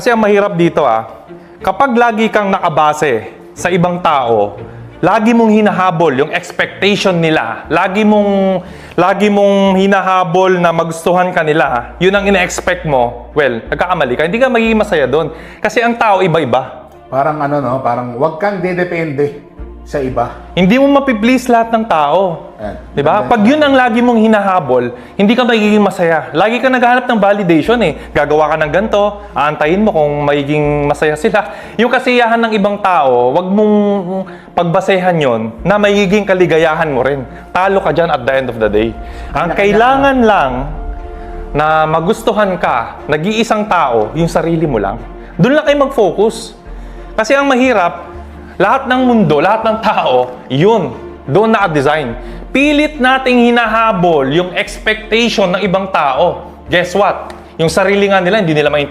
Kasi ang mahirap dito ah, kapag lagi kang nakabase sa ibang tao, lagi mong hinahabol yung expectation nila. Lagi mong lagi mong hinahabol na magustuhan ka nila. Yun ang ina-expect mo. Well, nagkakamali ka. Hindi ka magiging masaya doon. Kasi ang tao iba-iba. Parang ano no, parang wag kang dedepende sa iba. Hindi mo mapiplease lahat ng tao. Ayan. Di ba? Pag yun ang lagi mong hinahabol, hindi ka magiging masaya. Lagi ka naghahanap ng validation eh. Gagawa ka ng ganito, aantayin mo kung magiging masaya sila. Yung kasiyahan ng ibang tao, wag mong pagbasehan yon na magiging kaligayahan mo rin. Talo ka dyan at the end of the day. Ang kailangan lang na magustuhan ka, nag-iisang tao, yung sarili mo lang. Doon lang kayo mag-focus. Kasi ang mahirap, lahat ng mundo, lahat ng tao, yun, doon naka-design. Pilit nating hinahabol yung expectation ng ibang tao. Guess what? Yung sarili nga nila, hindi nila maintindihan.